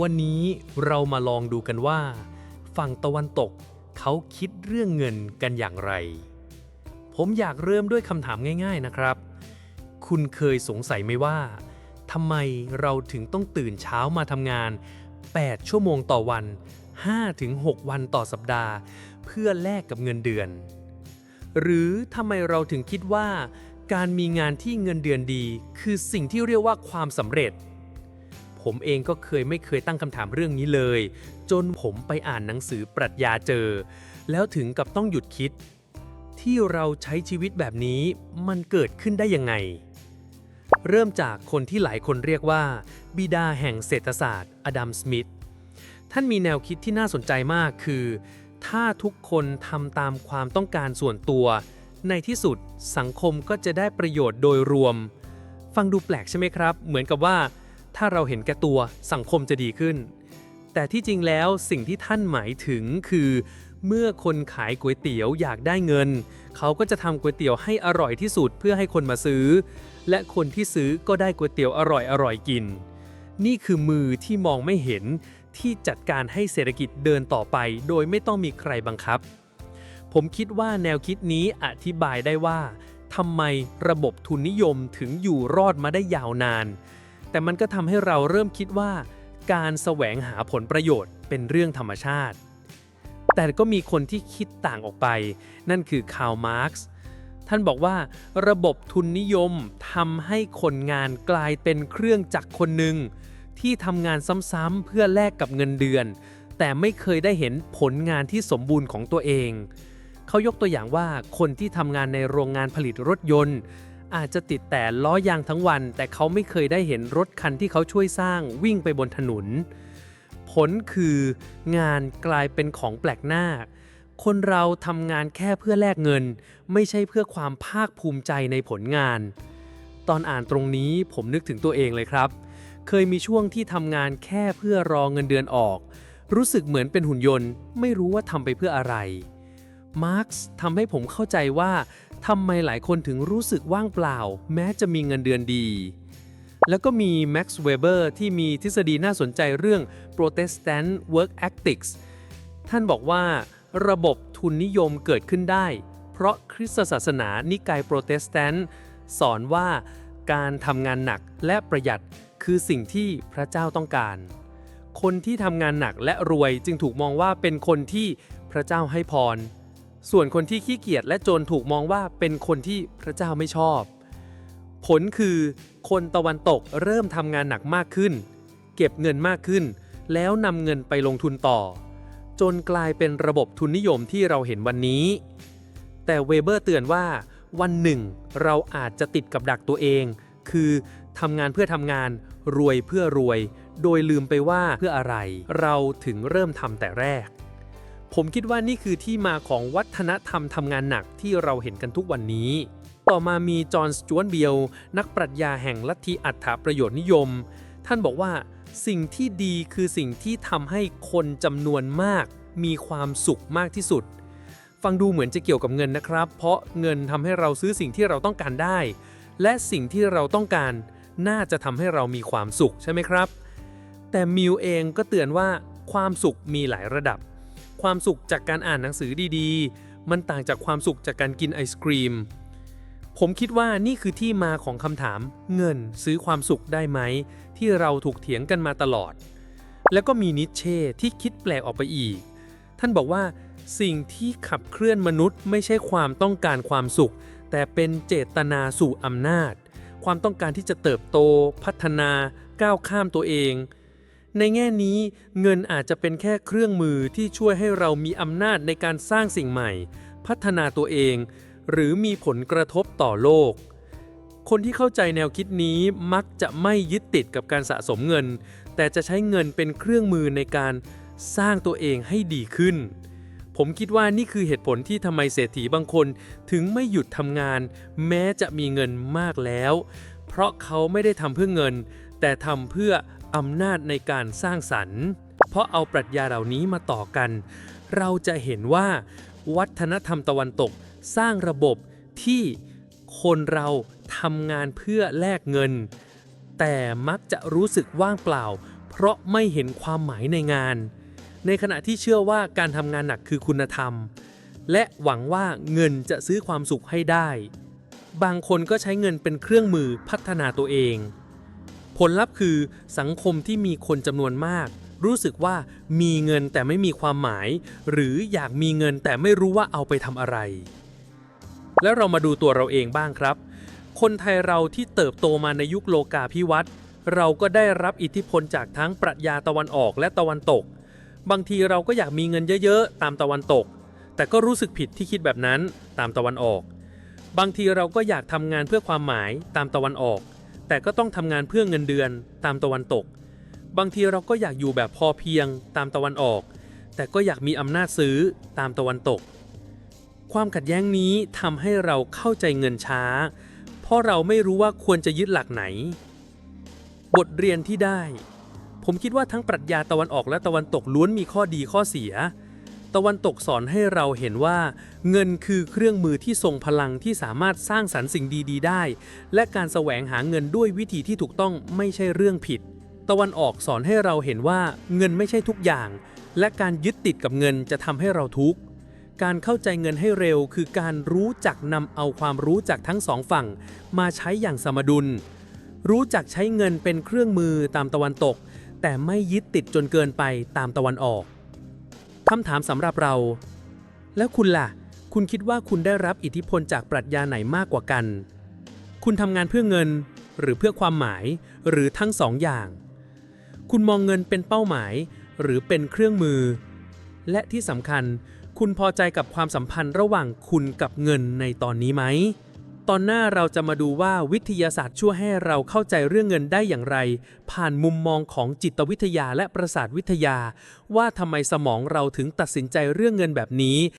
วันนี้เรามาลองดูกันว่า ฝั่งตะวันตกเขาคิดเรื่องเงินกันอย่างไร ผมอยากเริ่มด้วยคำถามง่าย ๆนะครับ คุณเคยสงสัยไหมว่าทำไมเราถึงต้องตื่นเช้ามาทำงาน 8 ชั่วโมงต่อวัน 5-6 วันต่อสัปดาห์ เพื่อแลกกับเงินเดือน หรือทำไมเราถึงคิดว่า การมีงานที่เงินเดือนดี คือสิ่งที่เรียกว่าความสำเร็จ ผมเองก็เคยไม่เคยตั้งคำถามเรื่องนี้เลย จนผมไปอ่านหนังสือปรัชญาเจอ แล้วถึงกับต้องหยุดคิด ที่เราใช้ชีวิตแบบนี้มันเกิดขึ้นได้ยังไง เริ่มจากคนที่หลายคนเรียกว่า บิดาแห่งเศรษฐศาสตร์ อดัมสมิธท่านมีแนวคิดที่น่าสนใจมากคือ ถ้าทุกคนทำตามความต้องการส่วนตัว ในที่สุดสังคมก็จะได้ประโยชน์โดยรวม ฟังดูแปลกใช่ไหมครับ เหมือนกับว่า ถ้าเราเห็นแก่ตัวสังคมจะดีขึ้น แต่ที่จริงแล้วสิ่งที่ท่านหมายถึงคือ เมื่อคนขายก๋วยเตี๋ยวอยากได้เงิน เขาก็จะทำก๋วยเตี๋ยวให้อร่อยที่สุดเพื่อให้คนมาซื้อ และคนที่ซื้อก็ได้ก๋วยเตี๋ยวอร่อยอร่อยกิน นี่คือมือที่มองไม่เห็นที่จัดการให้เศรษฐกิจเดินต่อไป โดยไม่ต้องมีใครบังคับ ผมคิดว่าแนวคิดนี้อธิบายได้ว่าทำไมระบบทุนนิยมถึงอยู่รอดมาได้ยาวนาน แต่มันก็ทำให้เราเริ่มคิดว่า การแสวงหาผลประโยชน์เป็นเรื่องธรรมชาติ แต่ก็มีคนที่คิดต่างออกไป นั่นคือคาร์ลมาร์กซ์ท่านบอกว่าระบบทุนนิยมทำให้คนงานกลายเป็นเครื่องจักรคนหนึ่งที่ทำงานซ้ำๆเพื่อแลกกับเงินเดือน แต่ไม่เคยได้เห็นผลงานที่สมบูรณ์ของตัวเอง เขายกตัวอย่างว่าคนที่ทำงานในโรงงานผลิตรถยนต์ อาจจะติดแต่ล้อยางทั้งวัน แต่เขาไม่เคยได้เห็นรถคันที่เขาช่วยสร้างวิ่งไปบนถนน ผลคืองานกลายเป็นของแปลกหน้า คนเราทำงานแค่เพื่อแลกเงิน ไม่ใช่เพื่อความภาคภูมิใจในผลงาน ตอนอ่านตรงนี้ผมนึกถึงตัวเองเลยครับ เคยมีช่วงที่ทำงานแค่เพื่อรอเงินเดือนออก รู้สึกเหมือนเป็นหุ่นยนต์ ไม่รู้ว่าทำไปเพื่ออะไรมาร์กซ์ทำให้ผมเข้าใจว่า ทำไมหลายคนถึงรู้สึกว่างเปล่า แม้จะมีเงินเดือนดี แล้วก็มีแม็กซ์เวเบอร์ที่มีทฤษฎีน่าสนใจเรื่อง Protestant Work Ethics ท่านบอกว่าระบบทุนนิยมเกิดขึ้นได้ เพราะคริสตศาสนานิกายโปรเตสแตนต์สอนว่าการทำงานหนักและประหยัดคือสิ่งที่พระเจ้าต้องการ คนที่ทำงานหนักและรวยจึงถูกมองว่าเป็นคนที่พระเจ้าให้พร ส่วนคนที่ขี้เกียจและจนถูกมองว่าเป็นคนที่พระเจ้าไม่ชอบ ผลคือคนตะวันตกเริ่มทำงานหนักมากขึ้น เก็บเงินมากขึ้น แล้วนำเงินไปลงทุนต่อ จนกลายเป็นระบบทุนนิยมที่เราเห็นวันนี้ แต่เวเบอร์เตือนว่า วันหนึ่ง เราอาจจะติดกับดักตัวเอง คือทำงานเพื่อทำงานรวยเพื่อรวย โดยลืมไปว่าเพื่ออะไร เราถึงเริ่มทำแต่แรก ผมคิดว่านี่คือที่มาของวัฒนธรรมทำงานหนักที่เราเห็นกันทุกวันนี้ ต่อมามีจอห์นสจวนเบียลนักปรัชญาแห่งลัทธิอัฏฐประโยชน์นิยม ท่านบอกว่า สิ่งที่ดีคือสิ่งที่ทำให้คนจำนวนมาก มีความสุขมากที่สุด ฟังดูเหมือนจะเกี่ยวกับเงินนะครับ เพราะเงินทำให้เราซื้อสิ่งที่เราต้องการได้ และสิ่งที่เราต้องการ น่าจะทำให้เรามีความสุขใช่ไหมครับ แต่มิวเองก็เตือนว่าความสุขมีหลายระดับ ความสุขจากการอ่านหนังสือดีๆ มันต่างจากความสุขจากการกินไอศครีม ผมคิดว่านี่คือที่มาของคำถาม เงินซื้อความสุขได้ไหม ที่เราถูกเถียงกันมาตลอด แล้วก็มีนิเช่ที่คิดแปลกออกไปอีก ท่านบอกว่า สิ่งที่ขับเคลื่อนมนุษย์ไม่ใช่ความต้องการความสุข แต่เป็นเจตนาสู่อำนาจ ความต้องการที่จะเติบโต พัฒนา ก้าวข้ามตัวเอง ในแง่นี้เงินอาจจะเป็นแค่เครื่องมือที่ช่วยให้เรามีอำนาจในการสร้างสิ่งใหม่ พัฒนาตัวเอง หรือมีผลกระทบต่อโลก คนที่เข้าใจแนวคิดนี้มักจะไม่ยึดติดกับการสะสมเงิน แต่จะใช้เงินเป็นเครื่องมือในการสร้างตัวเองให้ดีขึ้น ผมคิดว่านี่คือเหตุผลที่ทำไมเศรษฐีบางคนถึงไม่หยุดทำงาน แม้จะมีเงินมากแล้ว เพราะเขาไม่ได้ทำเพื่อเงิน แต่ทำเพื่อ อำนาจในการสร้างสรรค์ เพราะเอาปรัชญาเหล่านี้มาต่อกัน เราจะเห็นว่า วัฒนธรรมตะวันตกสร้างระบบที่คนเราทำงานเพื่อแลกเงิน แต่มักจะรู้สึกว่างเปล่า เพราะไม่เห็นความหมายในงาน ในขณะที่เชื่อว่าการทำงานหนักคือคุณธรรม และหวังว่าเงินจะซื้อความสุขให้ได้ บางคนก็ใช้เงินเป็นเครื่องมือพัฒนาตัวเอง ผลลัพธ์คือสังคมที่มีคนจำนวนมาก รู้สึกว่ามีเงินแต่ไม่มีความหมาย หรืออยากมีเงินแต่ไม่รู้ว่าเอาไปทำอะไร แล้วเรามาดูตัวเราเองบ้างครับ คนไทยเราที่เติบโตมาในยุคโลกาภิวัตน์เราก็ได้รับอิทธิพลจากทั้งปรัชญาตะวันออกและตะวันตก บางทีเราก็อยากมีเงินเยอะๆ ตามตะวันตก แต่ก็รู้สึกผิดที่คิดแบบนั้นตามตะวันออก บางทีเราก็อยากทำงานเพื่อความหมายตามตะวันออก แต่ก็ต้องทำงานเพื่อเงินเดือนตามตะวันตก บางทีเราก็อยากอยู่แบบพอเพียงตามตะวันออก แต่ก็อยากมีอำนาจซื้อตามตะวันตก ความขัดแย้งนี้ทำให้เราเข้าใจเงินช้า เพราะเราไม่รู้ว่าควรจะยึดหลักไหน บทเรียนที่ได้ ผมคิดว่าทั้งปรัชญาตะวันออกและตะวันตกล้วนมีข้อดีข้อเสีย ตะวันตกสอนให้เราเห็นว่า เงินคือเครื่องมือที่ทรงพลังที่สามารถสร้างสรรค์สิ่งดี ๆ ได้ และการแสวงหาเงินด้วยวิธีที่ถูกต้องไม่ใช่เรื่องผิด ตะวันออกสอนให้เราเห็นว่าเงินไม่ใช่ทุกอย่าง และการยึดติดกับเงินจะทำให้เราทุกข์การเข้าใจเงินให้เร็ว คือการรู้จักนำเอาความรู้จากทั้งสองฝั่ง มาใช้อย่างสมดุล รู้จักใช้เงินเป็นเครื่องมือตามตะวันตก แต่ไม่ยึดติดจนเกินไปตามตะวันออก คำถามสำหรับเรา แล้วคุณล่ะ คุณคิดว่าคุณได้รับอิทธิพลจากปรัชญาไหนมากกว่ากัน คุณทำงานเพื่อเงิน หรือเพื่อความหมาย หรือทั้งสองอย่าง คุณมองเงินเป็นเป้าหมาย หรือเป็นเครื่องมือ และที่สำคัญ คุณพอใจกับความสัมพันธ์ระหว่างคุณกับเงินในตอนนี้ไหม ตอนหน้าเราจะมาดูว่าวิทยาศาสตร์ช่วยให้เราเข้าใจเรื่องเงินได้อย่างไร ผ่านมุมมองของจิตวิทยาและประสาทวิทยา ว่าทำไมสมองเราถึงตัดสินใจเรื่องเงินแบบนี้